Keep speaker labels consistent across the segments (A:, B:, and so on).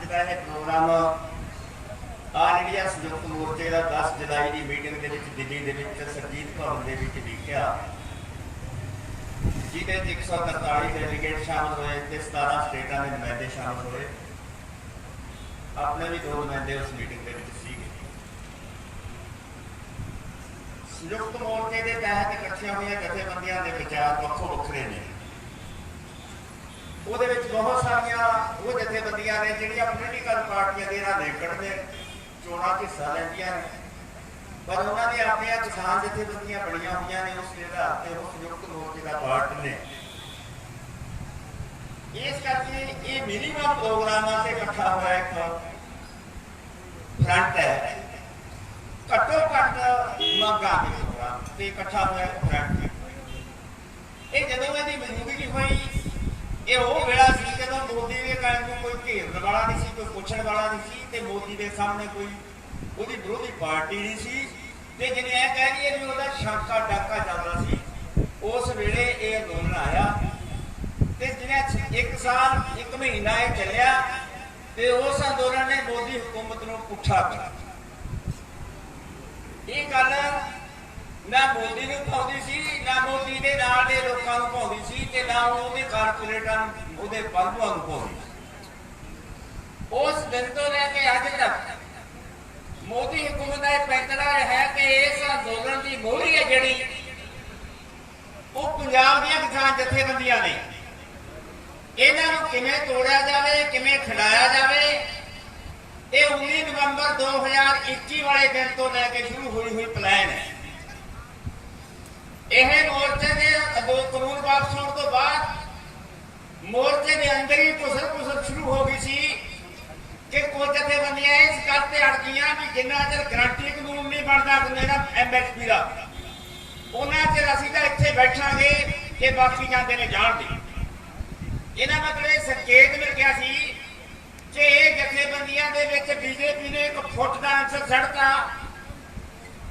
A: ਅੱਜ ਦਾ ਇਹ programme all India ਸੰਯੁਕਤ ਮੋਰਚੇ ਦਾ 10 ਜੁਲਾਈ ਦੀ ਮੀਟਿੰਗ ਦੇ ਵਿੱਚ, ਦਿੱਲੀ ਦੇ ਵਿੱਚ ਸਰਜੀਤ ਭਵਨ ਦੇ ਵਿੱਚ ਲਿਖਿਆ ਜਿਹਦੇ 143 ਡੈਲੀਗੇਟ ਸ਼ਾਮਲ ਹੋਏ ਤੇ 17 ਸਟੇਟਾਂ ਦੇ ਨੁਮਾਇੰਦੇ ਸ਼ਾਮਲ ਹੋਏ। ਆਪਣੇ ਵੀ ਦੋ ਨੁਮਾਇੰਦੇ ਉਸ ਮੀਟਿੰਗ ਦੇ ਵਿੱਚ ਸੀਗੇ। ਸੰਯੁਕਤ ਮੋਰਚੇ ਦੇ ਤਹਿਤ ਇਕੱਠੀਆਂ ਹੋਈਆਂ ਜਥੇਬੰਦੀਆਂ ਦੇ ਵਿਚਾਰ ਵੱਖੋ ਵੱਖਰੇ ਨੇ। ਉਹਦੇ ਵਿੱਚ ਬਹੁਤ ਸਾਰੀਆਂ ਉਹ ਜਥੇਬੰਦੀਆਂ ਨੇ ਜਿਹੜੀਆਂ ਪੋਲੀਟੀਕਲ ਪਾਰਟੀਆਂ ਦੇ ਨਾਲ ਨਿਕਟ ਨੇ ਚੋਣਾਂ 'ਚ ਹਿੱਸਾ ਲੈਂਦੀਆਂ ਨੇ। ਪਰ ਉਹਨਾਂ ਦੀਆਂ ਆਪਣੀਆਂ ਕਿਸਾਨ ਜਥੇਬੰਦੀਆਂ ਬਣੀਆਂ ਹੋਈਆਂ ਨੇ ਉਸ ਦੇ ਆਧਾਰ ਤੇ ਉਹ ਸੰਯੁਕਤ ਮੋਰਚੇ ਦਾ ਪਾਰਟ ਨੇ। ਇਸ ਕਰਕੇ ਇਹ ਮਿਨੀਮਮ ਪ੍ਰੋਗਰਾਮਾਂ ਤੇ ਇਕੱਠਾ ਹੋਇਆ ਇੱਕ ਫਰੰਟ ਹੈ। ਘੱਟੋ ਘੱਟ ਮੰਗਾਂ ਦੇ ਪ੍ਰੋਗਰਾਮ ਤੇ ਇਕੱਠਾ ਹੋਇਆ ਫਰੰਟ ਇਹ ਜਦੋਂ ਇਹਦੀ ਮੌਜੂਦਗੀ ਹੋਈ ਇਹ ਉਹ ਵੇਲਾ ਸੀ ਜਦੋਂ ਮੋਦੀ ਦੇ ਕਾਰਨ ਨੂੰ ਕੋਈ ਘੇਰਨ ਵਾਲਾ ਨਹੀਂ ਸੀ, ਕੋਈ ਪੁੱਛਣ ਵਾਲਾ ਨਹੀਂ ਸੀ ਤੇ ਮੋਦੀ ਦੇ ਸਾਹਮਣੇ ਕੋਈ ਉਹਦੀ ਵਿਰੋਧੀ ਪਾਰਟੀ ਨਹੀਂ ਸੀ ਤੇ ਜਿਹਨੇ ਇਹ ਕਹਿ ਦਈਏ ਵੀ ਉਹਦਾ ਸ਼ਾਕਾ ਡਾਕਾ ਚੱਲਦਾ ਸੀ, ਉਸ ਵੇਲੇ ਇਹ ਅੰਦੋਲਨ ਆਇਆ ਤੇ ਜਿਹਨੇ ਇੱਕ ਸਾਲ, ਇੱਕ ਮਹੀਨਾ ਇਹ ਚੱਲਿਆ ਤੇ ਉਸ ਅੰਦੋਲਨ ਨੇ ਮੋਦੀ ਹਕੂਮਤ ਨੂੰ ਪੁੱਠਾ ਕੀਤਾ। ਇਹ ਗੱਲ ਨਾ ਮੋਦੀ ਨੂੰ ਪਾਉਂਦੀ ਸੀ, ਨਾ ਮੋਦੀ ਦੇ ਨਾਲ ਦੇ ਲੋਕਾਂ ਨੂੰ ਪਾਉਂਦੀ ਸੀ ਤੇ ਨਾ ਉਹਦੇ ਕਾਰਪੋਰੇਟਾਂ ਨੂੰ, ਉਹਦੇ ਬੰਧੂਆਂ ਨੂੰ ਪਾਉਂਦੀ ਉਸ ਦਿਨ ਤੋਂ ਲੈ ਕੇ ਅੱਜ ਤੱਕ ਮੋਦੀ ਹਕੂਮਤ ਦਾ ਇਹ ਫੈਸਲਾ ਹੈ ਕਿ ਇਸ ਅੰਦੋਲਨ ਦੀ ਮੋਹਰੀ ਹੈ ਜਿਹੜੀ ਉਹ ਪੰਜਾਬ ਦੀਆਂ ਕਿਸਾਨ ਜਥੇਬੰਦੀਆਂ ਨੇ। ਇਹਨਾਂ ਨੂੰ ਕਿਵੇਂ ਤੋੜਿਆ ਜਾਵੇ, ਕਿਵੇਂ ਖਿਡਾਇਆ ਜਾਵੇ, ਇਹ 19 ਨਵੰਬਰ 2021 ਵਾਲੇ ਦਿਨ ਤੋਂ ਲੈ ਕੇ ਸ਼ੁਰੂ ਹੋਈ ਹੋਈ ਪਲਾਨ ਹੈ। ਇਹ ਮੋਰਚੇ ਦੇ ਦੋ ਕਾਨੂੰਨ ਵਾਪਸ ਹੋਣ ਤੋਂ ਬਾਅਦ ਮੋਰਚੇ ਦੇ ਅੰਦਰ ਹੀ ਕੁਸਰ ਕੁਸਰ ਸ਼ੁਰੂ ਹੋ ਗਈ ਸੀ ਕਿ ਕੁਝ ਜਥੇਬੰਦੀਆਂ ਇਸ ਗੱਲ ਤੇ ਅੜ ਗਈਆਂ ਵੀ ਜਿੰਨਾ ਚਿਰ ਗਰੰਟੀ ਕਾਨੂੰਨ ਨਹੀਂ ਬਣਦਾ ਮੇਰਾ ਐਮਐਸਪੀ ਦਾ, ਉਹਨਾਂ ਚਿਰ ਅਸੀਂ ਤਾਂ ਇੱਥੇ ਬੈਠਾਂਗੇ ਕਿ ਬਾਕੀ ਜਾਂਦੇ ਨੇ ਜਾਣਦੇ ਇਹਨਾਂ ਮਤਲਬ ਸੰਕੇਤ ਮਿਲ ਗਿਆ ਸੀ ਕਿ ਇਹ ਜਥੇਬੰਦੀਆਂ ਦੇ ਵਿੱਚ ਬੀਜੇਪੀ ਨੇ ਇੱਕ ਫੁੱਟ ਦਾ ਅੰਸਰ ਛੱਡਤਾ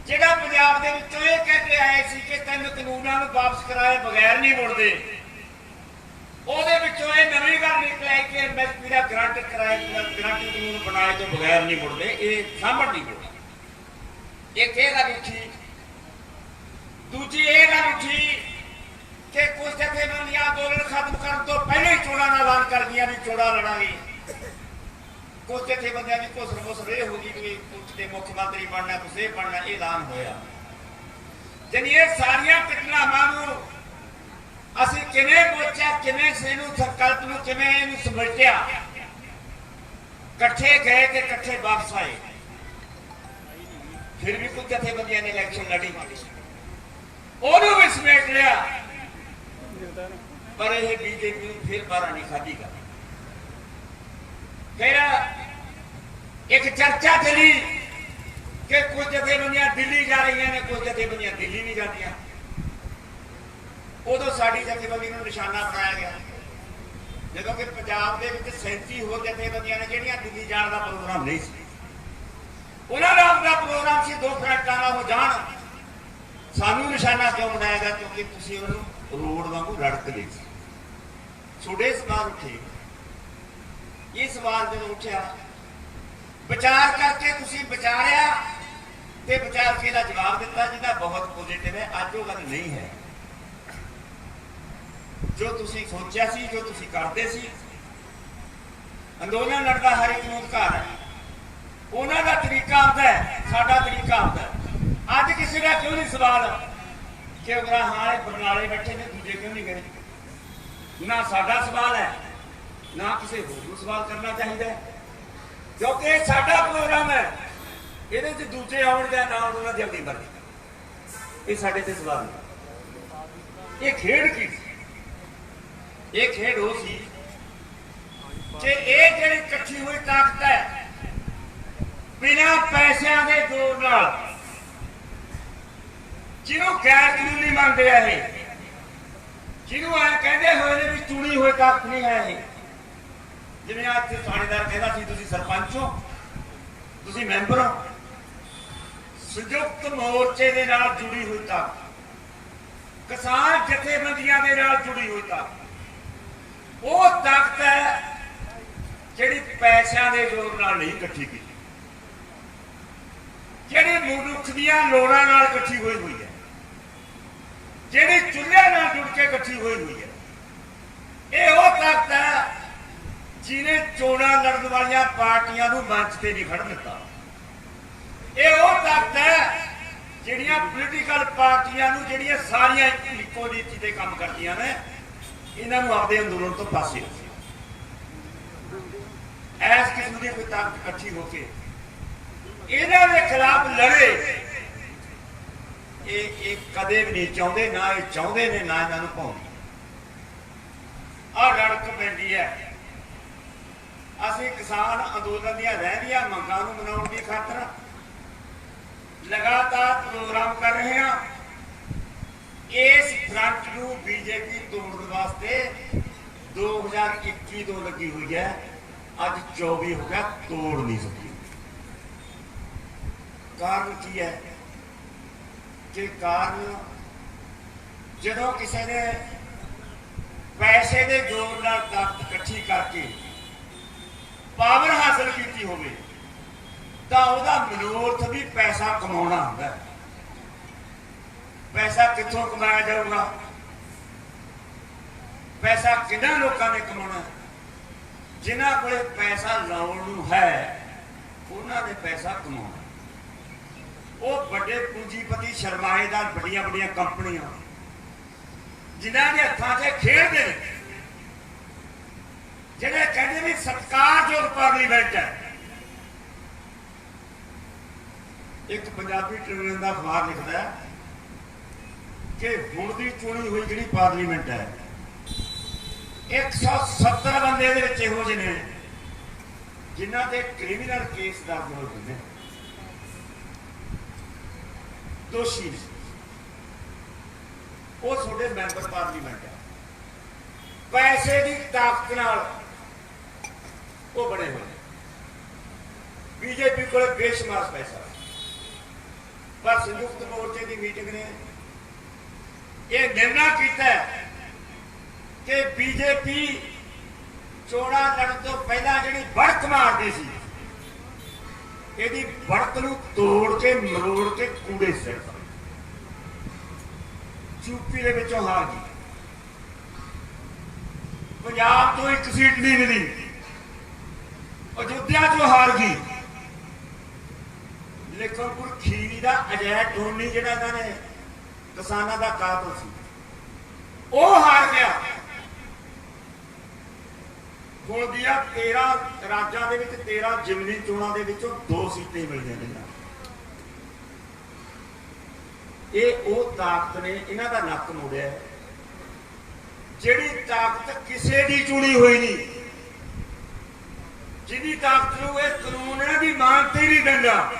A: ਜਿਹੜਾ ਪੰਜਾਬ ਦੇ ਵਿੱਚੋਂ ਇਹ ਕਹਿ ਕੇ ਆਏ ਸੀ ਕਿ ਤਿੰਨ ਕਾਨੂੰਨਾਂ ਨੂੰ ਵਾਪਸ ਕਰਾਏ ਬਗੈਰ ਨਹੀਂ ਮੁੜਦੇ, ਉਹਦੇ ਵਿੱਚੋਂ ਇਹ ਨਵੀਂ ਗੱਲ ਨਿਕਲ ਆਈ ਕਿ ਐਮਐਸਪੀ ਦਾ ਗਰੰਟ ਕਰਾਏ ਗਰੰਟੀ ਕਾਨੂੰਨ ਬਣਾਏ ਤੋਂ ਬਗੈਰ ਨਹੀਂ ਮੁੜਦੇ, ਇਹ ਸਾਂਭਣ ਨਹੀਂ ਮੁੜਦਾ। ਇੱਕ ਇਹ ਗੱਲ ਉੱਠੀ, ਦੂਜੀ ਇਹ ਗੱਲ ਉੱਠੀ ਕਿ ਕੁਝ ਜਥੇਬੰਦੀਆਂ ਅੰਦੋਲਨ ਖਤਮ ਕਰਨ ਤੋਂ ਪਹਿਲਾਂ ਹੀ ਚੋਣਾਂ ਦਾ ਐਲਾਨ ਕਰਦੀਆਂ ਵੀ ਚੋਣਾਂ ਲੜਾਂਗੇ। ਕੁਝ ਜਥੇਬੰਦੀਆਂ ਦੀ ਘੁਸਰ ਮੁਸਰ ਇਹ ਹੋ ਗਈ ਕਿ ਕੁਝ ਮੁੱਖ ਮੰਤਰੀ ਬਣਨਾ ਕੁਝ ਬਣਨਾ ਐਲਾਨ ਹੋਇਆ। ਜਨੀ ਇਹ ਸਾਰੀਆਂ ਘਟਨਾਵਾਂ ਨੂੰ ਅਸੀਂ ਕਿਵੇਂ ਮੋਚਿਆ ਕਿਵੇਂ ਸੇਨੂੰ ਸੰਕਲਪ ਨੂੰ, ਕਿਵੇਂ ਇਹਨੂੰ ਸਮਝਿਆ? ਇਕੱਠੇ ਗਏ ਤੇ ਇਕੱਠੇ ਵਾਪਸ ਆਏ। ਫਿਰ ਵੀ ਕੁਝ ਜਥੇਬੰਦੀਆਂ ਨੇ ਇਲੈਕਸ਼ਨ ਲੜੀ। ਉਹਨੂੰ ਵੀ ਸਮੇਟ ਲਿਆ। ਪਰ ਇਹ ਬੀਜੇਪੀ ਨੂੰ ਫਿਰ ਬਾਰਾ ਨਹੀਂ ਖਾਦੀ ਗਾ ਫਿਰ ਇੱਕ ਚਰਚਾ ਚਲੀ ਕਿ ਕੁਝ ਜਥੇਬੰਦੀਆਂ ਦਿੱਲੀ ਜਾ ਰਹੀਆਂ ਨੇ, ਕੁਝ ਜਥੇਬੰਦੀਆਂ ਦਿੱਲੀ ਨਹੀਂ ਜਾਂਦੀਆਂ। ਉਦੋਂ ਸਾਡੀ ਜਥੇਬੰਦੀ ਨੂੰ ਨਿਸ਼ਾਨਾ ਬਣਾਇਆ ਗਿਆ। ਜਦੋਂ ਕਿ ਪੰਜਾਬ ਦੇ ਵਿੱਚ 37 ਹੋਰ ਜਥੇਬੰਦੀਆਂ ਨੇ ਜਿਹੜੀਆਂ ਦਿੱਲੀ ਜਾਣ ਦਾ ਪ੍ਰੋਗਰਾਮ ਨਹੀਂ ਸੀ। ਉਹਨਾਂ ਦਾ ਆਪਣਾ ਪ੍ਰੋਗਰਾਮ ਸੀ, ਦੋ ਫਰੰਟਾਂ ਨਾਲ ਹੋ ਜਾਣ। ਸਾਨੂੰ ਨਿਸ਼ਾਨਾ ਕਿਉਂ ਬਣਾਇਆ ਗਿਆ? ਕਿਉਂਕਿ ਤੁਸੀਂ ਉਹਨੂੰ ਰੋਡ ਵਾਂਗੂ ਰੜਕ ਲਈ ਸੀ। ਛੋਟੇ ਸਵਾਲ ਉੱਠੇ। ਇਹ ਸਵਾਲ ਜਦੋਂ ਉੱਠਿਆ ਵਿਚਾਰ ਕਰਕੇ ਤੁਸੀਂ ਵਿਚਾਰਿਆ ਤੇ ਵਿਚਾਰ ਕੇ ਦਾ ਜਵਾਬ ਦਿੱਤਾ ਜਿਹਦਾ ਬਹੁਤ ਪੋਜ਼ਿਟਿਵ ਹੈ, ਅੱਜ ਉਹ ਗੱਲ ਨਹੀਂ ਹੈ। ਜੋ ਤੁਸੀਂ ਸੋਚਿਆ ਸੀ, ਜੋ ਤੁਸੀਂ ਕਰਦੇ ਸੀ, ਅੰਦੋਲਨ ਲੜਦਾ ਹਰ ਇੱਕ ਨੂੰ ਅਧਿਕਾਰ ਹੈ। ਉਹਨਾਂ ਦਾ ਤਰੀਕਾ ਆਉਂਦਾ ਹੈ, ਸਾਡਾ ਤਰੀਕਾ ਆਉਂਦਾ ਹੈ। ਅੱਜ ਕਿਸੇ ਦਾ ਕਿਉਂ ਨਹੀਂ ਸਵਾਲ ਕਿ ਉਗਰਾ ਹਾਲੇ ਬਰਨਾਲੇ ਬੈਠੇ ਨੇ, ਦੂਜੇ ਕਿਉਂ ਨਹੀਂ ਗਏ? ਨਾ ਸਾਡਾ ਸਵਾਲ ਹੈ, ਨਾ ਕਿਸੇ ਹੋਰ ਨੂੰ ਸਵਾਲ ਕਰਨਾ ਚਾਹੀਦਾ ਹੈ। ਕਿਉਂਕਿ ਇਹ ਸਾਡਾ ਪ੍ਰੋਗਰਾਮ ਹੈ। ਇਹਦੇ 'ਚ ਦੂਜੇ ਆਉਣ ਜਾਂ ਨਾ ਆਉਣ, ਉਹਨਾਂ ਦੀ ਆਪਣੀ ਮਰਜ਼ੀ। ਇਹ ਸਾਡੇ ਤੇ ਸਵਾਲ ਨਹੀਂ ਇਹ ਖੇਡ ਕੀ ਸੀ? ਇਹ ਖੇਡ ਉਹ ਸੀ ਕਿ ਇਹ ਜਿਹੜੀ ਇਕੱਠੀ ਹੋਈ ਤਾਕਤ ਹੈ, ਬਿਨਾਂ ਪੈਸਿਆਂ ਦੇ ਜ਼ੋਰ ਨਾਲ, ਜਿਹਨੂੰ ਗੈਰ ਕਾਨੂੰਨੀ ਮੰਨਦੇ ਆ ਇਹ, ਜਿਹਨੂੰ ਐ ਕਹਿੰਦੇ ਹੋਏ ਨੇ ਵੀ ਚੁਣੀ ਹੋਈ ਤਾਕਤ ਨਹੀਂ ਹੈ ਇਹ। ਜਿਵੇਂ ਇੱਥੇ ਥਾਣੇਦਾਰ ਕਹਿੰਦਾ ਸੀ, ਤੁਸੀਂ ਸਰਪੰਚ ਹੋ, ਤੁਸੀਂ ਮੈਂਬਰ ਹੋ। ਸੰਯੁਕਤ ਮੋਰਚੇ ਦੇ ਨਾਲ ਜੁੜੀ ਹੋਈ ਤਾਕਤ ਕਿਸਾਨ ਜਥੇਬੰਦੀਆਂ ਦੇ ਨਾਲ ਜੁੜੀ ਹੋਈ ਤਾਕਤ ਉਹ ਤਾਕਤ ਹੈ ਜਿਹੜੀ ਪੈਸਿਆਂ ਦੇ ਜ਼ੋਰ ਨਾਲ ਨਹੀਂ ਇਕੱਠੀ ਕੀਤੀ। ਜਿਹੜੀ ਮਨੁੱਖ ਦੀਆਂ ਲੋੜਾਂ ਨਾਲ ਇਕੱਠੀ ਹੋਈ ਹੋਈ ਹੈ। ਜਿਹੜੀ ਚੁੱਲ੍ਹੇ ਨਾਲ ਜੁੜ ਕੇ ਇਕੱਠੀ ਹੋਈ ਹੋਈ ਹੈ। ਇਹ ਉਹ ਤਾਕਤ ਹੈ ਜਿਹਨੇ ਚੋਣਾਂ ਲੜਨ ਵਾਲੀਆਂ ਪਾਰਟੀਆਂ ਨੂੰ ਮੰਚ ਤੇ ਨਹੀਂ ਖੜਨ ਦਿੱਤਾ। ਇਹ ਉਹ ਤਾਕਤ ਹੈ ਜਿਹੜੀਆਂ ਪੋਲੀਟੀਕਲ ਪਾਰਟੀਆਂ ਨੂੰ ਜਿਹੜੀਆਂ ਸਾਰੀਆਂ ਇੱਕੋ ਨੀਤੀ ਤੇ ਕੰਮ ਕਰਦੀਆਂ ਨੇ, ਇਹਨਾਂ ਨੂੰ ਆਪਦੇ ਅੰਦੋਲਨ ਤੋਂ ਪਾਸੇ ਰੱਖਿਆ ਐਸ ਕਿਸਮ ਦੀ ਕੋਈ ਤਾਕਤ ਇਕੱਠੀ ਹੋ ਕੇ ਇਹਨਾਂ ਦੇ ਖਿਲਾਫ ਲੜੇ। ਇਹ ਇਹ ਕਦੇ ਵੀ ਨਹੀਂ ਚਾਹੁੰਦੇ, ਨਾ ਇਹ ਚਾਹੁੰਦੇ ਨੇ, ਨਾ ਇਹਨਾਂ ਨੂੰ ਪਾਉਂਦੇ। ਆ ਰੜਕ ਪੈਂਦੀ ਹੈ। ਅਸੀਂ ਕਿਸਾਨ ਅੰਦੋਲਨ ਦੀਆਂ ਰਹਿੰਦੀਆਂ ਮੰਗਾਂ ਨੂੰ ਮਨਾਉਣ ਦੀ ਖਾਤਰ ਲਗਾਤਾਰ ਪ੍ਰੋਗਰਾਮ ਕਰ ਰਹੇ ਹਾਂ। ਇਸ ਫਰੰਟ ਨੂੰ ਬੀਜੇਪੀ ਤੋੜਨ ਵਾਸਤੇ 2021 ਤੋਂ ਲੱਗੀ ਹੋਈ ਹੈ। ਅੱਜ 24 ਹੋ ਗਿਆ, ਤੋੜ ਨਹੀਂ ਸਕੀ। ਕਾਰਨ ਕੀ ਹੈ? ਕਿ ਕਾਰਨ ਜਦੋਂ ਕਿਸੇ ਨੇ ਪੈਸੇ ਦੇ ਜ਼ੋਰ ਨਾਲ ਤਾਕਤ ਇਕੱਠੀ ਕਰਕੇ ਪਾਵਰ ਹਾਸਲ ਕੀਤੀ ਹੋਵੇ, ਤਾਂ ਉਹਦਾ ਮਨੋਰਥ ਵੀ ਪੈਸਾ ਕਮਾਉਣਾ ਹੁੰਦਾ ਪੈਸਾ ਕਿੱਥੋਂ ਕਮਾਇਆ ਜਾਊਗਾ? ਪੈਸਾ ਕਿਹਨਾਂ ਲੋਕਾਂ ਨੇ ਕਮਾਉਣਾ? ਹੈ? ਜਿਨ੍ਹਾਂ ਕੋਲੇ ਪੈਸਾ ਲਾਉਣ ਨੂੰ ਹੈ, ਉਹਨਾਂ ਨੇ ਪੈਸਾ ਕਮਾਉਣਾ। ਉਹ ਵੱਡੇ ਪੂੰਜੀਪਤੀ ਸਰਮਾਏਦਾਰ ਵੱਡੀਆਂ ਵੱਡੀਆਂ ਕੰਪਨੀਆਂ, ਜਿਨ੍ਹਾਂ ਦੇ ਹੱਥਾਂ 'ਚ ਖੇਡਦੇ ਨੇ ਜਿਹੜੇ ਕਹਿੰਦੇ ਵੀ ਸਤਕਾਰਯੋਗ ਪਾਰਲੀਮੈਂਟ ਹੈ। ਇੱਕ ਪੰਜਾਬੀ ਟ੍ਰਿਬਿਊਨ ਦਾ ਅਖਬਾਰ ਲਿਖਦਾ ਹੈ ਕਿ ਹੁਣ ਦੀ ਚੁਣੀ ਹੋਈ ਜਿਹੜੀ ਪਾਰਲੀਮੈਂਟ ਹੈ 170 ਬੰਦੇ ਦੇ ਵਿੱਚ ਇਹੋ ਜਿਹੇ ਨੇ, ਜਿਨ੍ਹਾਂ ਦੇ ਕ੍ਰਿਮੀਨਲ ਕੇਸ ਦਰਜ ਹੋਏ ਹੁੰਦੇ ਨੇ। ਦੋਸ਼ੀ ਨੇ। ਉਹ ਤੁਹਾਡੇ ਮੈਂਬਰ ਪਾਰਲੀਮੈਂਟ ਹੈ। ਪੈਸੇ ਦੀ ਤਾਕਤ ਨਾਲ ਉਹ ਬਣੇ ਹੋਏ ਬੀਜੇਪੀ ਕੋਲ ਬੇਸ਼ੁਮਾਰ ਪੈਸਾ। ਪਰ ਸੰਯੁਕਤ ਮੋਰਚੇ ਦੀ ਮੀਟਿੰਗ ਨੇ। ਇਹ ਨਿਰਣਾ ਕੀਤਾ ਕਿ ਬੀਜੇਪੀ ਚੋਣਾਂ ਲੜਨ ਤੋਂ ਪਹਿਲਾਂ ਜਿਹੜੀ ਵੜਕ ਮਾਰਦੀ ਸੀ, ਇਹਦੀ ਵੜਕ ਨੂੰ ਤੋੜ ਕੇ ਮਰੋੜ ਕੇ ਕੂੜੇ ਸਿਰ ਯੂਪੀ ਦੇ ਵਿੱਚੋਂ ਹਾਰ ਗਈ। ਪੰਜਾਬ ਤੋਂ ਇੱਕ ਸੀਟ ਨਹੀਂ ਮਿਲੀ। ਅਯੋਧਿਆ ਚੋਂ ਹਾਰ ਗਈ। ਲੇਖਨਪੁਰ ਖੀਰੀ ਦਾ ਅਜੈ ਟੋਨੀ ਜਿਹੜਾ ਇਹਨਾਂ ਨੇ ਕਿਸਾਨਾਂ ਦਾ ਕਾਤਲ ਸੀ। ਉਹ ਹਾਰ ਗਿਆ। ਹੁਣ ਦੀਆਂ 13 ਰਾਜਾਂ ਦੇ ਵਿੱਚ 13 ਜਿਮਨੀ ਚੋਣਾਂ ਦੇ ਵਿੱਚੋਂ ਦੋ ਸੀਟਾਂ ਮਿਲੀਆਂ ਨੇ। ਇਹ ਉਹ ਤਾਕਤ ਨੇ, ਇਹਨਾਂ ਦਾ ਨੱਕ ਮੋੜਿਆ। ਜਿਹੜੀ ਤਾਕਤ ਕਿਸੇ ਦੀ ਚੁਣੀ ਹੋਈ ਨਹੀਂ। ਜਿਹਦੀ ਤਾਕਤ ਨੂੰ ਇਹ ਕਾਨੂੰਨ ਹੈ ਵੀ ਮਾਨਤੇ ਨਹੀਂ ਦਿੰਦਾ।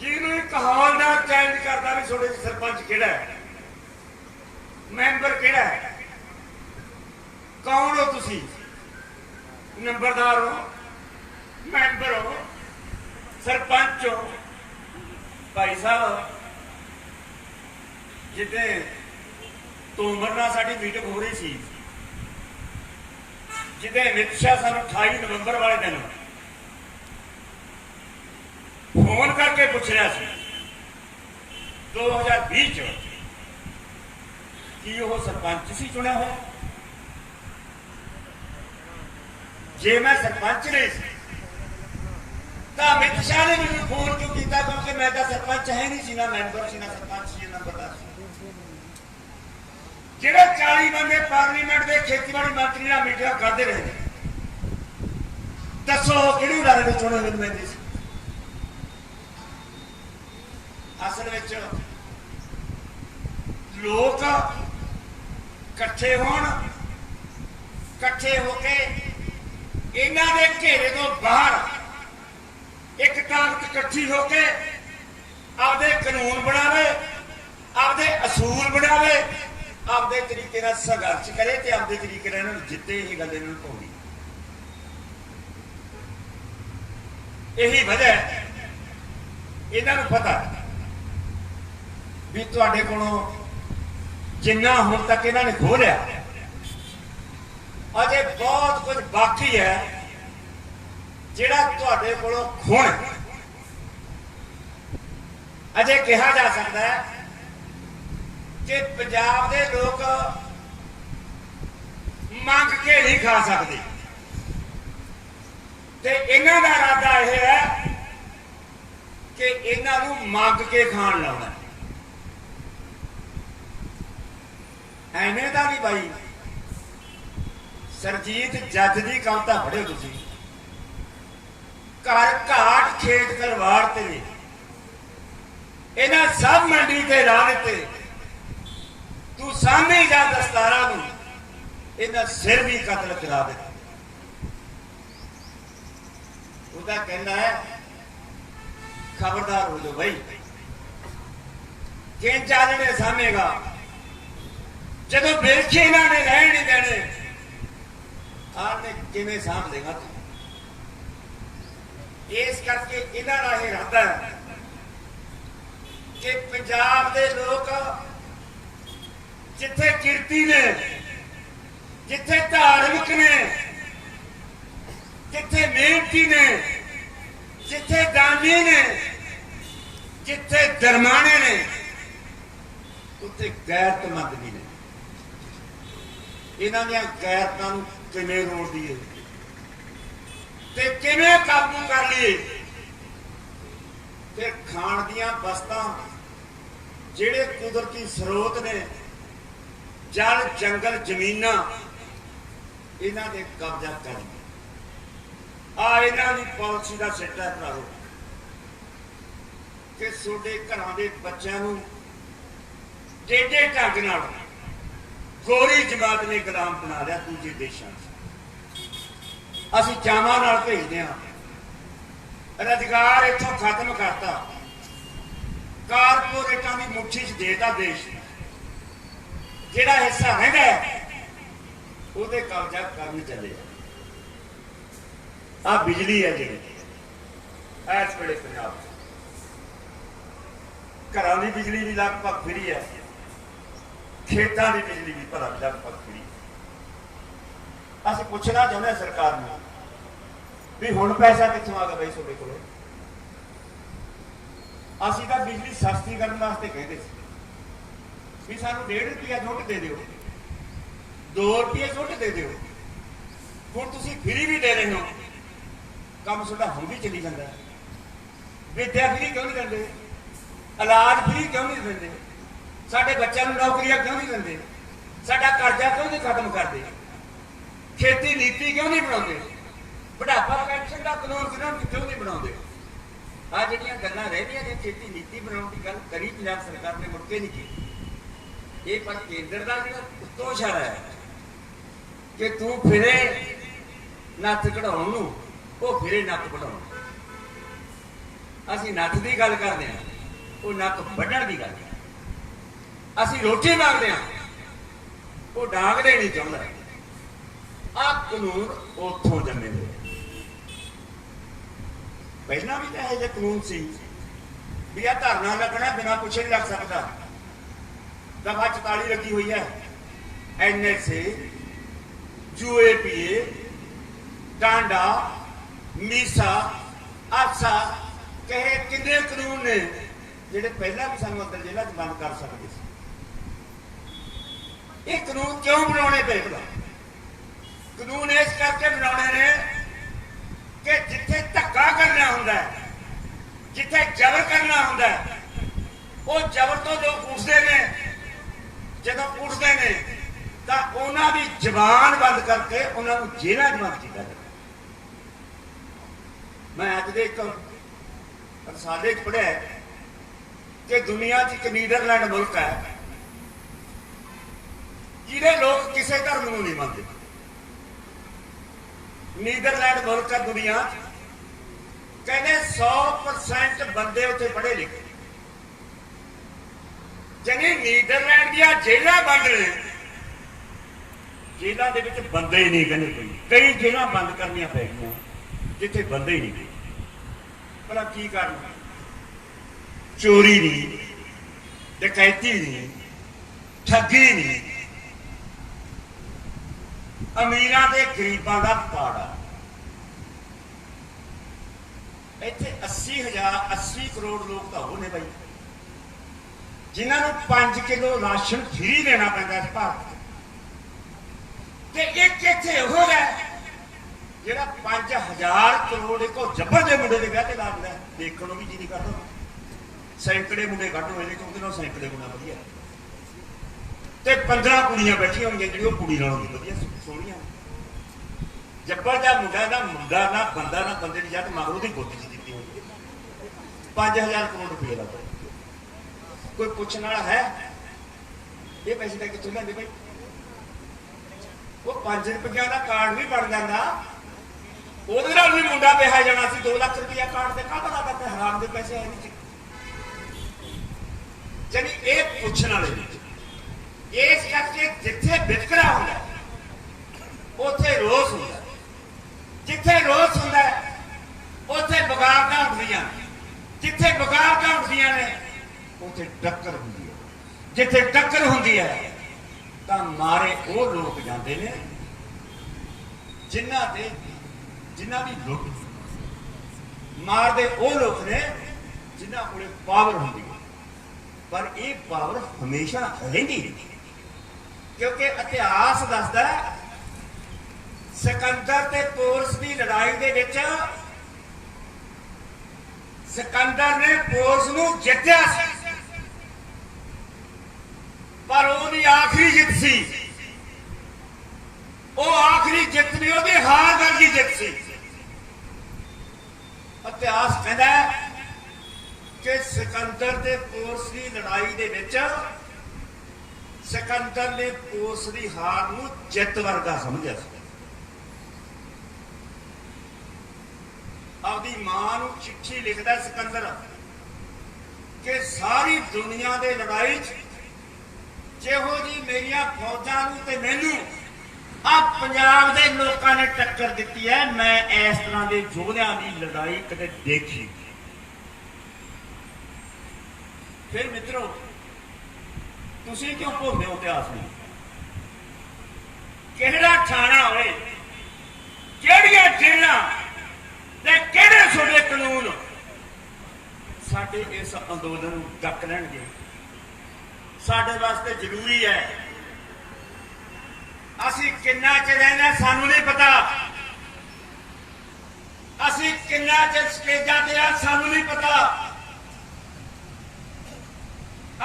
A: ਜਿਹਨੂੰ ਇੱਕ ਹਵਾਲਦਾਰ ਚੈਲੰਜ ਕਰਦਾ ਵੀ ਤੁਹਾਡੇ ਸਰਪੰਚ ਕਿਹੜਾ ਹੈ? ਮੈਂਬਰ ਕਿਹੜਾ ਹੈ? ਕੌਣ ਹੋ ਤੁਸੀਂ? ਨੰਬਰਦਾਰ ਹੋ? ਮੈਂਬਰ ਹੋ? ਸਰਪੰਚ ਹੋ? ਭਾਈ ਸਾਹਿਬ, ਜਿੱਦੇ ਤੋਮਰ ਨਾਲ ਸਾਡੀ ਮੀਟਿੰਗ ਹੋ ਰਹੀ ਸੀ ਜਿਹਦੇ ਅਮਿਤ ਸ਼ਾਹ ਸਾਨੂੰ 28 ਨਵੰਬਰ ਵਾਲੇ ਦਿਨ ਫੋਨ ਕਰਕੇ ਪੁੱਛ ਰਿਹਾ ਸੀ। 2020 ਚ ਕੀ ਉਹ ਸਰਪੰਚ ਸੀ ਚੁਣਿਆ ਹੋਇਆ? ਜੇ ਮੈਂ ਸਰਪੰਚ ਨਹੀਂ ਸੀ, ਤਾਂ ਅਮਿਤ ਸ਼ਾਹ ਨੇ ਮੈਨੂੰ ਫੋਨ ਕਿਉਂ ਕੀਤਾ? ਕਿਉਂਕਿ ਮੈਂ ਤਾਂ ਸਰਪੰਚ ਹੈ ਨਹੀਂ ਸੀ, ਨਾ ਮੈਂਬਰ ਸੀ, ਨਾ ਸਰਪੰਚ ਸੀ, ਨਾ ਨੰਬਰਦਾਰ ਸੀ। ਜਿਹੜੇ 40 ਬੰਦੇ ਪਾਰਲੀਮੈਂਟ ਦੇ ਖੇਤੀਬਾੜੀ ਮੰਤਰੀ ਨਾਲ ਮੀਟਿੰਗ ਕਰਦੇ ਰਹੇ ਦੱਸੋ ਉਹ ਕਿਹੜੀ ਉਦਾਰੇ ਵਿੱਚ ਚੁਣੇ ਮੈਨੂੰ ਅਸਲ ਵਿੱਚ ਲੋਕ ਇਕੱਠੇ ਹੋਣ, ਇਕੱਠੇ ਹੋ ਕੇ ਇਹਨਾਂ ਦੇ ਘੇਰੇ ਤੋਂ ਬਾਹਰ ਇੱਕ ਤਾਕਤ ਇਕੱਠੀ ਹੋ ਕੇ ਆਪਦੇ ਕਾਨੂੰਨ ਬਣਾਵੇ, ਆਪਦੇ ਅਸੂਲ ਬਣਾਵੇ ਆਪਦੇ ਤਰੀਕੇ ਨਾਲ ਸੰਘਰਸ਼ ਕਰੇ ਤੇ ਆਪਦੇ ਤਰੀਕੇ ਨਾਲ ਇਹਨਾਂ ਨੂੰ ਜਿੱਤੇ, ਇਹ ਗੱਲ ਇਹਨਾਂ ਨੂੰ ਪਾਉਣੀ ਇਹੀ ਵਜ੍ਹਾ ਇਹਨਾਂ ਨੂੰ ਪਤਾ ਵੀ ਤੁਹਾਡੇ ਕੋਲੋਂ ਜਿੰਨਾ ਹੁਣ ਤੱਕ ਇਹਨਾਂ ਨੇ ਖੋ ਲਿਆ ਅਜੇ ਬਹੁਤ ਕੁਝ ਬਾਕੀ ਹੈ ਜਿਹੜਾ ਤੁਹਾਡੇ ਕੋਲੋਂ ਖੋਣ ਅਜੇ ਕਿਹਾ ਜਾ ਸਕਦਾ ਹੈ ਕਿ ਪੰਜਾਬ ਦੇ ਲੋਕ ਮੰਗ ਕੇ ਨਹੀਂ ਖਾ ਸਕਦੇ। ਤੇ ਇਹਨਾਂ ਦਾ ਇਰਾਦਾ ਇਹ ਹੈ ਕਿ ਇਹਨਾਂ ਨੂੰ ਮੰਗ ਕੇ ਖਾਣ ਲਾਉਣਾ। ਐਵੇਂ ਦਾ ਨਹੀਂ ਬਾਈ। ਸਰਜੀਤ ਜੱਜ ਦੀ ਕਵਿਤਾ ਪੜ੍ਹਿਓ ਤੁਸੀਂ। ਘਰ ਘਾਟ ਖੇਤ ਕਰਵਾੜ ਤੇ ਇਹਨਾਂ ਸਭ ਮੰਡੀ ਤੇ ਰਾਹ ਦਿੱਤੇ। ਤੂੰ ਸਾਹਮਣੇ ਜਾ ਦਸਤਾਰਾਂ ਨੂੰ। ਇਹਦਾ ਸਿਰ ਵੀ ਕਤਲ ਕਰਾ ਦਿੱਤੇ ਉਹਦਾ ਕਹਿੰਦਾ ਹੈ, ਖਬਰਦਾਰ ਹੋ ਜਾਓ ਭਾਈ ਕਿ ਚਾਲਣੇ ਸਾਹਮਣੇਗਾ, ਜਦੋਂ ਵੇਖੇ ਇਹਨਾਂ ਨੇ, ਰਹਿਣ ਨਹੀਂ ਦੇਣੇ ਆਨੇ ਕਿਵੇਂ ਸਾਂਭ ਲੇਗਾ ਤੂੰ? ਇਸ ਕਰਕੇ ਇਹਨਾਂ ਦਾ ਇਹ ਇਰਾਦਾ ਹੈ ਕਿ ਪੰਜਾਬ ਦੇ ਲੋਕ ਜਿੱਥੇ ਕਿਰਤੀ ਨੇ, ਜਿੱਥੇ ਧਾਰਮਿਕ ਨੇ, ਜਿੱਥੇ ਮਿਹਨਤੀ ਨੇ, ਜਿੱਥੇ ਦਾਨੀ ਨੇ, ਜਿੱਥੇ ਦਰਮਾਨੇ ਨੇ, ਉੱਥੇ ਗੈਰਤਮੰਦ ਵੀ ਨੇ। ਇਹਨਾਂ ਦੀਆਂ ਗੈਰਤਾਂ ਨੂੰ ਕਿਵੇਂ ਰੋੜਦੀ ਹੈ ਤੇ ਕਿਵੇਂ ਕਾਬੂ ਕਰ ਲਈਏ? ਤੇ ਖਾਣ ਦੀਆਂ ਵਸਤਾਂ ਜਿਹੜੇ ਕੁਦਰਤੀ ਸਰੋਤ ਨੇ ਜਲ, ਜੰਗਲ, ਜ਼ਮੀਨਾਂ, ਇਹਨਾਂ ਦੇ ਕਬਜ਼ਾ ਕਰ ਆ ਇਹਨਾਂ ਦੀ ਪਾਲਿਸੀ ਦਾ ਸਿੱਟਾ ਭਰਾਓ ਕਿ ਤੁਹਾਡੇ ਘਰਾਂ ਦੇ ਬੱਚਿਆਂ ਨੂੰ ਡੇਡੇ ਢੰਗ ਨਾਲ ਗੋਰੀ ਜਮਾਤ ਨੇ ਗੁਲਾਮ ਬਣਾ ਲਿਆ ਦੂਜੇ ਦੇਸ਼ਾਂ 'ਚ ਅਸੀਂ ਚਾਵਾਂ ਨਾਲ ਭੇਜਦੇ ਹਾਂ। ਰੁਜ਼ਗਾਰ ਇੱਥੋਂ ਖਤਮ ਕਰਤਾ। ਕਾਰਪੋਰੇਟਾਂ ਦੀ ਮੁੱਠੀ 'ਚ ਦੇਤਾ ਦੇਸ਼। ਜਿਹੜਾ ਹਿੱਸਾ ਹੈਗਾ ਉਹਦੇ ਕਬਜ਼ਾ ਕਰਨ ਚੱਲੇ ਆ। ਬਿਜਲੀ ਹੈ ਜਿਹੜੀ। ਐਸ ਵੇਲੇ ਪੰਜਾਬ ਘਰਾਂ ਦੀ ਬਿਜਲੀ ਵੀ ਲਗਭਗ ਫਰੀ ਹੈ। ਖੇਤਾਂ ਦੀ ਬਿਜਲੀ ਵੀ ਭਰਾ ਲਗਭਗ ਫਰੀ ਅਸੀਂ ਪੁੱਛਣਾ ਚਾਹੁੰਦੇ ਸਰਕਾਰ ਨੂੰ ਵੀ ਹੁਣ ਪੈਸਾ ਕਿੱਥੋਂ ਆ ਗਿਆ ਬਈ ਤੁਹਾਡੇ ਕੋਲ? ਅਸੀਂ ਤਾਂ ਬਿਜਲੀ ਸਸਤੀ ਕਰਨ ਵਾਸਤੇ ਕਹਿੰਦੇ ਸੀ। ਵੀ ਸਾਨੂੰ 1.5 ਰੁਪਿਆ ਛੁੱਟ ਦੇ ਦਿਓ। 2 ਰੁਪਏ ਛੁੱਟ ਦੇ ਦਿਓ। ਹੁਣ ਤੁਸੀਂ ਫ੍ਰੀ ਵੀ ਦੇ ਰਹੇ ਹੋ। ਕੰਮ ਤੁਹਾਡਾ ਹੁਣ ਵੀ ਚੱਲੀ ਜਾਂਦਾ ਹੈ। ਵਿਦਿਆ ਫ੍ਰੀ ਕਿਉਂ ਨਹੀਂ ਦਿੰਦੇ? ਇਲਾਜ ਫਰੀ ਕਿਉਂ ਨਹੀਂ ਦਿੰਦੇ? ਸਾਡੇ ਬੱਚਿਆਂ ਨੂੰ ਨੌਕਰੀਆਂ ਕਿਉਂ ਨਹੀਂ ਦਿੰਦੇ? ਸਾਡਾ ਕਰਜ਼ਾ ਕਿਉਂ ਨਹੀਂ ਖਤਮ ਕਰਦੇ? ਖੇਤੀ ਨੀਤੀ ਕਿਉਂ ਨਹੀਂ ਬਣਾਉਂਦੇ? ਬੁਢਾਪਾ ਪੈਨਸ਼ਨ ਦਾ ਕਾਨੂੰਨ ਕਿਉਂ ਕਿਉਂ ਨਹੀਂ ਬਣਾਉਂਦੇ? ਆ ਜਿਹੜੀਆਂ ਗੱਲਾਂ ਰਹਿੰਦੀਆਂ ਨੇ, ਖੇਤੀ ਨੀਤੀ ਬਣਾਉਣ ਦੀ ਗੱਲ ਕਰੀ ਪੰਜਾਬ ਸਰਕਾਰ ਨੇ ਮੁੜ ਕੇ ਨਹੀਂ ਕੀਤੀ। ਇਹ ਪਰ ਕੇਂਦਰ ਦਾ ਜਿਹੜਾ ਉੱਤੋਂ ਇਸ਼ਾਰਾ ਹੈ ਕਿ ਤੂੰ ਫਿਰੇ ਨੱਥ ਕਢਾਉਣ ਨੂੰ, ਉਹ ਫਿਰੇ ਨੱਕ ਕਢਾਉਣ ਅਸੀਂ ਨੱਥ ਦੀ ਗੱਲ ਕਰਦੇ ਹਾਂ, ਉਹ ਨੱਕ ਵੱਢਣ ਦੀ ਗੱਲ ਹੈ। ਅਸੀਂ ਰੋਟੀ ਮੰਗਦੇ ਹਾਂ, ਉਹ ਡਾਂਗ ਦੇਣੀ ਚਾਹੁੰਦਾ ਆ ਕਾਨੂੰਨ ਉੱਥੋਂ ਜੰਮੇ ਹੋਏ। ਪਹਿਲਾਂ ਵੀ ਤਾਂ ਇਹ ਜਿਹਾ ਕਾਨੂੰਨ ਸੀ, ਵੀ ਆ ਧਰਨਾ ਲੱਗਣਾ ਬਿਨਾਂ ਪੁੱਛੇ ਨਹੀਂ ਲੱਗ ਸਕਦਾ। ਦਫਾ 44 ਲੱਗੀ ਹੋਈ ਹੈ। ਐਨਐਸਏ ਯੂਏਪੀਏ ਟਾਂਡਾ ਮੀਸਾ, ਆਸਾ, ਕਹੇ ਕਿੰਨੇ ਕਾਨੂੰਨ ਨੇ, ਜਿਹੜੇ ਪਹਿਲਾਂ ਵੀ ਸਾਨੂੰ ਅੰਦਰ ਜੇਲ੍ਹਾਂ 'ਚ ਬੰਦ ਕਰ ਸਕਦੇ ਸੀ। ਇਹ ਕਾਨੂੰਨ ਕਿਉਂ ਬਣਾਉਣੇ ਪਏ ਭਲਾ? ਕਾਨੂੰਨ ਇਸ ਕਰਕੇ ਬਣਾਉਣੇ ਨੇ ਕਿ ਜਿੱਥੇ ਧੱਕਾ ਕਰਨਾ ਹੁੰਦਾ ਹੈ, ਜਿੱਥੇ ਜ਼ਬਰ ਕਰਨਾ ਹੁੰਦਾ ਹੈ, ਉਹ ਜ਼ਬਰ ਤੋਂ ਲੋਕ ਉੱਠਦੇ ਨੇ। ਜਦੋਂ ਉੱਠਦੇ ਨੇ, ਤਾਂ ਉਹਨਾਂ ਦੀ ਜ਼ਬਾਨ ਬੰਦ ਕਰਕੇ ਉਹਨਾਂ ਨੂੰ ਜੇਲ੍ਹਾਂ 'ਚ ਬੰਦ ਕੀਤਾ ਜਾਂਦਾ ਮੈਂ ਅੱਜ ਦੇ ਇੱਕ ਰਸਾਲੇ 'ਚ ਪੜਿਆ ਕਿ ਦੁਨੀਆ 'ਚ ਇੱਕ ਨੀਦਰਲੈਂਡ ਮੁਲਕ ਹੈ, ਜਿਹਦੇ ਲੋਕ ਕਿਸੇ ਧਰਮ ਨੂੰ ਨਹੀਂ ਮੰਨਦੇ। ਨੀਦਰਲੈਂਡ ਮੁਲਕ ਹੈ ਦੁਨੀਆ ਕਹਿੰਦੇ 100% ਬੰਦੇ ਉੱਥੇ ਪੜ੍ਹੇ ਲਿਖੇ। ਜਨੇ ਨੀਦਰਲੈਂਡ ਦੀਆਂ ਜੇਲ੍ਹਾਂ ਬੰਦ ਨੇ। ਜੇਲ੍ਹਾਂ ਦੇ ਵਿੱਚ ਬੰਦੇ ਹੀ ਨਹੀਂ ਕਹਿੰਦੇ ਕੋਈ। ਕਈ ਜੇਲ੍ਹਾਂ ਬੰਦ ਕਰਨੀਆਂ ਪੈ ਗਈਆਂ, ਜਿੱਥੇ ਬੰਦੇ ਹੀ ਨਹੀਂ ਭਲਾ ਕੀ ਕਰਨ ਚੋਰੀ ਨਹੀਂ, ਡਕੈਤੀ ਨਹੀਂ, ਠੱਗੀ ਨਹੀਂ। ਅਮੀਰਾਂ ਤੇ ਗਰੀਬਾਂ ਦਾ ਪਾੜਾ। ਇੱਥੇ 80000 80 ਕਰੋੜ ਲੋਕ ਤਾਂ ਉਹ ਨੇ ਬਾਈ। ਜਿਨ੍ਹਾਂ ਨੂੰ 5 ਕਿਲੋ ਰਾਸ਼ਨ ਫ੍ਰੀ ਦੇਣਾ ਪੈਂਦਾ ਇਸ ਭਾਰਤ ਤੇ। ਇੱਕ ਇੱਥੇ ਉਹ ਹੈ, ਜਿਹੜਾ 5000 ਕਰੋੜ ਇੱਕੋ ਜੱਬਰ ਦੇ ਮੁੰਡੇ ਦੇ ਵਿਆਹ ਤੇ ਲਾ ਦਿੰਦਾ ਦੇਖਣ ਨੂੰ ਵੀ ਜੀ ਨਹੀਂ ਕਰਦਾ। ਸੈਂਕੜੇ ਮੁੰਡੇ ਕੱਢ ਹੋਏ ਨੇ ਕਿਉਂਕਿ ਨਾਲ ਸੈਂਕੜੇ ਮੁੰਡਾ ਵਧੀਆ। ਤੇ 15 ਕੁੜੀਆਂ ਬੈਠੀਆਂ ਹੋਣਗੀਆਂ ਜਿਹੜੀਆਂ ਉਹ ਕੁੜੀ ਨਾਲੋਂ ਵੀ ਵਧੀਆ ਸੋਹਣੀਆਂ। ਜੱਬਰ ਦਾ ਮੁੰਡਾ ਨਾ ਮੁੰਡਾ ਨਾ ਬੰਦਾ ਨਾ ਬੰਦੇ ਦੀ ਜੱਟ ਮਗਰੋਂ ਦੀ ਗੋਦੀ ਚ ਦਿੱਤੀ ਹੋਈ ਹੈ। 5000 ਕਰੋੜ ਰੁਪਏ ਦਾ। ਕੋਈ ਪੁੱਛਣ ਵਾਲਾ ਹੈ? ਇਹ ਪੈਸੇ ਤਾਂ ਕਿੱਥੋਂ ਲੈਂਦੇ ਬਈ। ਉਹ 5 ਰੁਪਈਆ ਦਾ ਕਾਰਡ ਵੀ ਬਣ ਜਾਂਦਾ। ਉਹਦੇ ਨਾਲ ਵੀ ਮੁੰਡਾ ਵਿਆਹਿਆ ਜਾਣਾ ਸੀ 2 ਲੱਖ ਰੁਪਈਆ ਕਾਰਡ ਤੇ ਕਾਹਦਾ ਲੱਗਦਾ ਤੇ ਹਰਾਮ ਦੇ ਪੈਸੇ ਆਏ ਨਹੀਂ ਜਾਨੀ ਇਹ ਪੁੱਛਣ ਵਾਲੇ ਨੇ। ਇਸ ਕਰਕੇ ਜਿੱਥੇ ਵਿਤਕਰਾ ਹੁੰਦਾ, ਉੱਥੇ ਰੋਸ ਹੁੰਦਾ। ਜਿੱਥੇ ਰੋਸ ਹੁੰਦਾ, ਉੱਥੇ ਬਗਾਵਤਾਂ ਹੁੰਦੀਆਂ ਜਿੱਥੇ ਬਗਾਵਤਾਂ ਹੁੰਦੀਆਂ ਨੇ ਉੱਥੇ ਟੱਕਰ ਹੁੰਦੀ ਹੈ। ਜਿੱਥੇ ਟੱਕਰ ਹੁੰਦੀ ਹੈ ਤਾਂ ਮਾਰੇ ਉਹ ਲੋਕ ਜਾਂਦੇ ਨੇ ਜਿਨ੍ਹਾਂ ਦੇ ਜਿਨ੍ਹਾਂ ਦੀ ਲੁੱਟ ਮਾਰਦੇ ਉਹ ਲੋਕ ਨੇ ਜਿਨ੍ਹਾਂ ਕੋਲੇ ਪਾਵਰ ਹੁੰਦੀ ਹੈ। ਪਰ ਇਹ ਪਾਵਰ ਹਮੇਸ਼ਾ ਰਹਿੰਦੀ ਨਹੀਂ ਕਿਉਂਕਿ ਇਤਿਹਾਸ ਦੱਸਦਾ ਹੈ, ਸਿਕੰਦਰ ਤੇ ਪੋਰਸ ਦੀ ਲੜਾਈ ਦੇ ਵਿੱਚ ਸਿਕੰਦਰ ਨੇ ਪੋਰਸ ਨੂੰ ਜਿੱਤਿਆ ਸੀ। ਪਰ ਉਹਦੀ ਆਖਰੀ ਜਿੱਤ ਸੀ। ਉਹ ਆਖਰੀ ਜਿੱਤ ਨਹੀਂ, ਉਹਦੀ ਹਾਰ ਵਰਗੀ ਜਿੱਤ ਸੀ। ਇਤਿਹਾਸ ਕਹਿੰਦਾ ਹੈ ਕਿ ਸਿਕੰਦਰ ਤੇ ਪੋਰਸ ਦੀ ਲੜਾਈ ਦੇ ਵਿੱਚ ਸਿਕੰਦਰ ਨੇ ਪੋਰਸ ਦੀ ਹਾਰ ਨੂੰ ਜਿੱਤ ਵਰਗਾ ਸਮਝਿਆ ਸੀ। ਆਪਦੀ ਮਾਂ ਨੂੰ ਚਿੱਠੀ ਲਿਖਦਾ ਸਿਕੰਦਰ ਕਿ ਸਾਰੀ ਦੁਨੀਆ ਦੇ ਲੜਾਈ 'ਚ ਜਿਹੋ ਜੀ ਮੇਰੀਆਂ ਫੌਜਾਂ ਨੂੰ ਤੇ ਮੈਨੂੰ ਆ ਪੰਜਾਬ ਦੇ ਲੋਕਾਂ ਨੇ ਟੱਕਰ ਦਿੱਤੀ ਹੈ, ਮੈਂ ਇਸ ਤਰ੍ਹਾਂ ਦੇ ਯੋਧਿਆਂ ਦੀ ਲੜਾਈ ਕਦੇ ਦੇਖੀ ਫਿਰ ਮਿੱਤਰੋ, ਤੁਸੀਂ ਕਿਉਂ ਭੁੱਲਦੇ ਹੋ ਇਤਿਹਾਸ ਨੂੰ? ਕਿਹੜਾ ਥਾਣਾ ਹੋਵੇ ਕਿਹੜੀਆਂ ਜੇਲਾਂ ਤੇ ਕਿਹੜੇ ਤੁਹਾਡੇ ਕਾਨੂੰਨ? ਸਾਡੇ ਇਸ ਅੰਦੋਲਨ ਨੂੰ ਡੱਕ ਲੈਣਗੇ। ਸਾਡੇ ਵਾਸਤੇ ਜ਼ਰੂਰੀ ਹੈ। ਅਸੀਂ ਕਿੰਨਾ ਚਿਰ ਰਹਿਣਾ ਸਾਨੂੰ ਨਹੀਂ ਪਤਾ। ਅਸੀਂ ਕਿੰਨਾ ਚਿਰ ਸਟੇਜਾਂ ਤੇ ਆ, ਸਾਨੂੰ ਨਹੀਂ ਪਤਾ।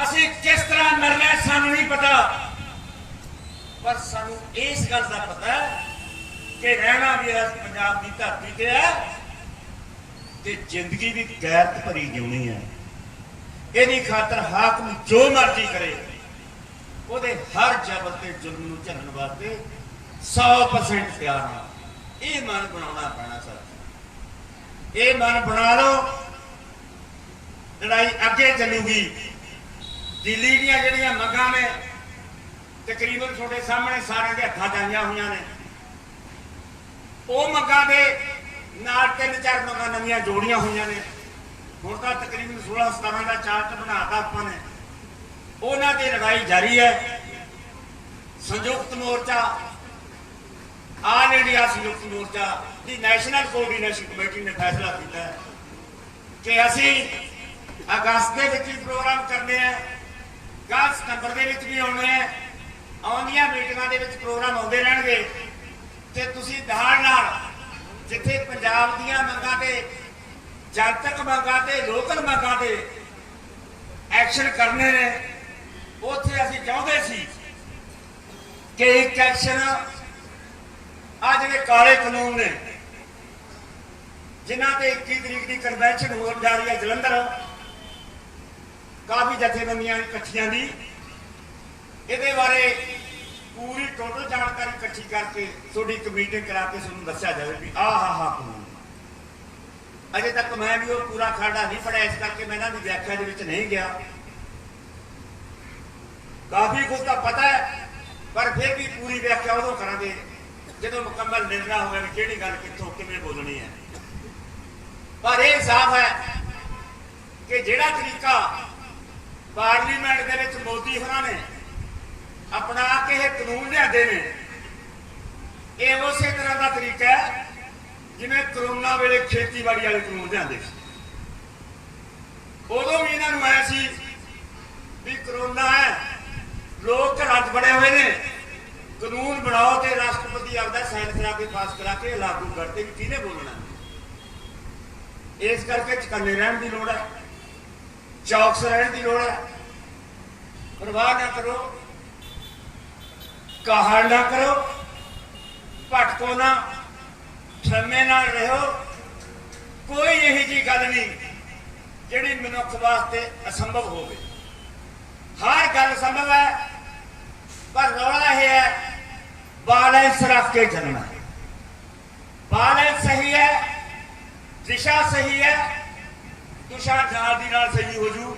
A: ਅਸੀਂ ਕਿਸ ਤਰ੍ਹਾਂ ਮਰਨਾ ਸਾਨੂੰ ਨਹੀਂ ਪਤਾ। ਪਰ ਸਾਨੂੰ ਇਸ ਗੱਲ ਦਾ ਪਤਾ ਹੈ ਕਿ ਰਹਿਣਾ ਵੀ ਇਸ ਪੰਜਾਬ ਦੀ ਧਰਤੀ ਤੇ ਹੈ ਤੇ ਜ਼ਿੰਦਗੀ ਵੀ ਗੈਰਤ ਭਰੀ ਜਿਉਣੀ ਹੈ। ਇਹਦੀ ਖਾਤਰ ਹਾਕਮ ਜੋ ਮਰਜ਼ੀ ਕਰੇ, ਉਹਦੇ ਹਰ ਜ਼ਬਰ ਤੇ ਜ਼ੁਲਮ ਨੂੰ ਝੱਲਣ ਵਾਸਤੇ 100% ਤਿਆਰ ਹਾਂ ਇਹ ਮਨ ਬਣਾਉਣਾ ਪੈਣਾ ਸਰ। ਇਹ ਮਨ ਬਣਾ ਲਓ। ਲੜਾਈ ਅੱਗੇ ਚੱਲੂਗੀ। ਦਿੱਲੀ ਦੀਆਂ ਜਿਹੜੀਆਂ ਮੰਗਾਂ ਨੇ, ਤਕਰੀਬਨ ਤੁਹਾਡੇ ਸਾਹਮਣੇ ਸਾਰਿਆਂ ਦੇ ਹੱਥਾਂ ਜਾਈਆਂ ਹੋਈਆਂ ਨੇ। ਉਹ ਮੰਗਾਂ ਦੇ ਨਾਲ ਤਿੰਨ ਚਾਰ ਮੰਗਾਂ ਨਵੀਆਂ ਜੋੜੀਆਂ ਹੋਈਆਂ ਨੇ। ਹੁਣ ਤਾਂ ਤਕਰੀਬਨ 16 17 ਦਾ ਚਾਰਟ ਬਣਾਤਾ ਆਪਾਂ ਨੇ। ਉਹਨਾਂ ਦੀ ਲੜਾਈ ਜਾਰੀ ਹੈ। ਸੰਯੁਕਤ ਮੋਰਚਾ, ਆਲ ਇੰਡੀਆ ਸੰਯੁਕਤ ਮੋਰਚਾ ਦੀ ਨੈਸ਼ਨਲ ਕੋਆਰਡੀਨੇਸ਼ਨ ਕਮੇਟੀ ਨੇ ਫੈਸਲਾ ਕੀਤਾ ਹੈ ਕਿ ਅਸੀਂ ਅਗਸਤ ਦੇ ਵਿੱਚ ਹੀ ਪ੍ਰੋਗਰਾਮ ਕਰਨੇ ਆ ਕੱਲ੍ਹ ਸਤੰਬਰ ਦੇ ਵਿੱਚ ਵੀ ਆਉਣੇ ਆ ਆਉਂਦੀਆਂ ਮੀਟਿੰਗਾਂ ਦੇ ਵਿੱਚ ਪ੍ਰੋਗਰਾਮ ਆਉਂਦੇ ਰਹਿਣਗੇ। ਤੇ ਤੁਸੀਂ ਨਾਲ ਨਾਲ ਜਿੱਥੇ ਪੰਜਾਬ ਦੀਆਂ ਮੰਗਾਂ ਤੇ ਜਨਤਕ ਮੰਗਾਂ ਤੇ ਲੋਕਲ ਮੰਗਾਂ ਤੇ ਐਕਸ਼ਨ ਕਰਨੇ ਨੇ, ਉੱਥੇ ਅਸੀਂ ਚਾਹੁੰਦੇ ਸੀ ਕਿ ਇੱਕ ਐਕਸ਼ਨ ਆ ਜਿਹੜੇ ਕਾਲੇ ਕਾਨੂੰਨ ਨੇ, ਜਿਨ੍ਹਾਂ ਤੇ 21 ਤਰੀਕ ਦੀ ਕਨਵੈਨਸ਼ਨ ਹੋਣ ਜਾ ਰਹੀ ਹੈ ਜਲੰਧਰ, ਕਾਫੀ ਜਥੇਬੰਦੀਆਂ ਇਕੱਠੀਆਂ ਦੀ, ਇਹਦੇ ਬਾਰੇ ਪੂਰੀ ਟੋਟਲ ਜਾਣਕਾਰੀ ਇਕੱਠੀ ਕਰਕੇ ਤੁਹਾਡੀ ਇੱਕ ਮੀਟਿੰਗ ਕਰਾ ਕੇ ਤੁਹਾਨੂੰ ਦੱਸਿਆ ਜਾਵੇ ਵੀ ਆਹ ਹਾ ਹਾ ਕਾਨੂੰਨ। ਅਜੇ ਤੱਕ ਮੈਂ ਵੀ ਉਹ ਪੂਰਾ ਖਾੜਾ ਨਹੀਂ ਪੜਿਆ, ਇਸ ਕਰਕੇ ਮੈਂ ਇਹਨਾਂ ਦੀ ਵਿਆਖਿਆ ਦੇ ਵਿੱਚ ਨਹੀਂ ਗਿਆ। ਕਾਫੀ ਕੁਝ ਤਾਂ ਪਤਾ ਹੈ, ਪਰ ਫਿਰ ਵੀ ਪੂਰੀ ਵਿਆਖਿਆ ਉਦੋਂ ਕਰਾਂਗੇ, ਜਦੋਂ ਮੁਕੰਮਲ ਨਿਰਣਾ ਹੋਵੇ ਵੀ ਕਿਹੜੀ ਗੱਲ ਕਿੱਥੋਂ ਕਿਵੇਂ ਬੋਲਣੀ ਹੈ। ਪਰ ਇਹ ਸਾਫ਼ ਹੈ ਕਿ ਜਿਹੜਾ ਤਰੀਕਾ ਪਾਰਲੀਮੈਂਟ ਦੇ ਵਿੱਚ ਮੋਦੀ ਹੋਰਾਂ ਨੇ ਆਪਣਾ ਕੇ ਇਹ ਕਾਨੂੰਨ ਲਿਆਂਦੇ ਨੇ, ਇਹ ਉਸੇ ਤਰ੍ਹਾਂ ਦਾ ਤਰੀਕਾ ਹੈ ਜਿਵੇਂ ਕਰੋਨਾ ਵੇਲੇ ਖੇਤੀਬਾੜੀ ਵਾਲੇ ਕਾਨੂੰਨ ਲਿਆਂਦੇ ਸੀ। ਉਦੋਂ ਵੀ ਇਹਨਾਂ ਨੂੰ ਆਇਆ ਸੀ ਵੀ ਕਰੋਨਾ ਹੈ, ਲੋਕ ਘਰਾਂ 'ਚ ਬੜੇ ਹੋਏ ਨੇ। ਕਾਨੂੰਨ ਬਣਾਓ ਤੇ ਰਾਸ਼ਟਰਪਤੀ ਆਪਦਾ ਸਾਈਨ ਕਰਾ ਕੇ ਪਾਸ ਕਰਾ ਕੇ ਲਾਗੂ ਕਰਦੇ ਵੀ ਕਿਹਨੇ ਬੋਲਣਾ। ਇਸ ਕਰਕੇ ਚਕੰਨੇ ਰਹਿਣ ਦੀ ਲੋੜ ਹੈ, ਚੌਕਸ ਰਹਿਣ ਦੀ ਲੋੜ ਹੈ। ਪਰਵਾਹ ਨਾ ਕਰੋ, ਕਾਹਲ ਨਾ ਕਰੋ, ਭਟਕੋ ਨਾ। ਸ਼ਰਮੇ ਨਾਲ ਰਹੋ। ਕੋਈ ਇਹੀ ਜੀ ਗੱਲ ਨਹੀਂ ਜਿਹੜੀ ਮਨੁੱਖ ਵਾਸਤੇ ਅਸੰਭਵ ਹੋਵੇ। ਹਰ ਗੱਲ ਸੰਭਵ ਹੈ, ਪਰ ਰੌਲਾ ਇਹ ਹੈ ਬਾਲੈਂਸ ਰੱਖ ਕੇ ਚੱਲਣਾ। ਬਾਲੈਂਸ ਸਹੀ ਹੈ, ਦਿਸ਼ਾ ਸਹੀ ਹੈ, ਦਿਸ਼ਾ ਨਾਲ ਦੀ ਨਾਲ ਸਹੀ ਹੋ ਜੂ।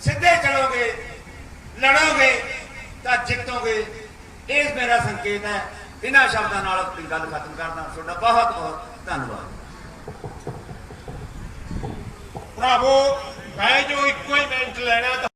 A: ਸਿੱਧੇ ਚਲੋਗੇ, ਲੜੋਗੇ, ਤਾਂ ਜਿੱਤੋਗੇ। ਇਹ ਮੇਰਾ ਸੰਕੇਤ ਹੈ। ਇਹਨਾਂ ਸ਼ਬਦਾਂ ਨਾਲ ਆਪਣੀ ਗੱਲ ਖਤਮ ਕਰਦਾ ਤੁਹਾਡਾ ਬਹੁਤ ਬਹੁਤ ਧੰਨਵਾਦ।
B: ਭਰਾਵੋ, ਮੈਂ ਜੋ ਇੱਕੋ ਹੀ ਮਿੰਟ ਲੈਣਾ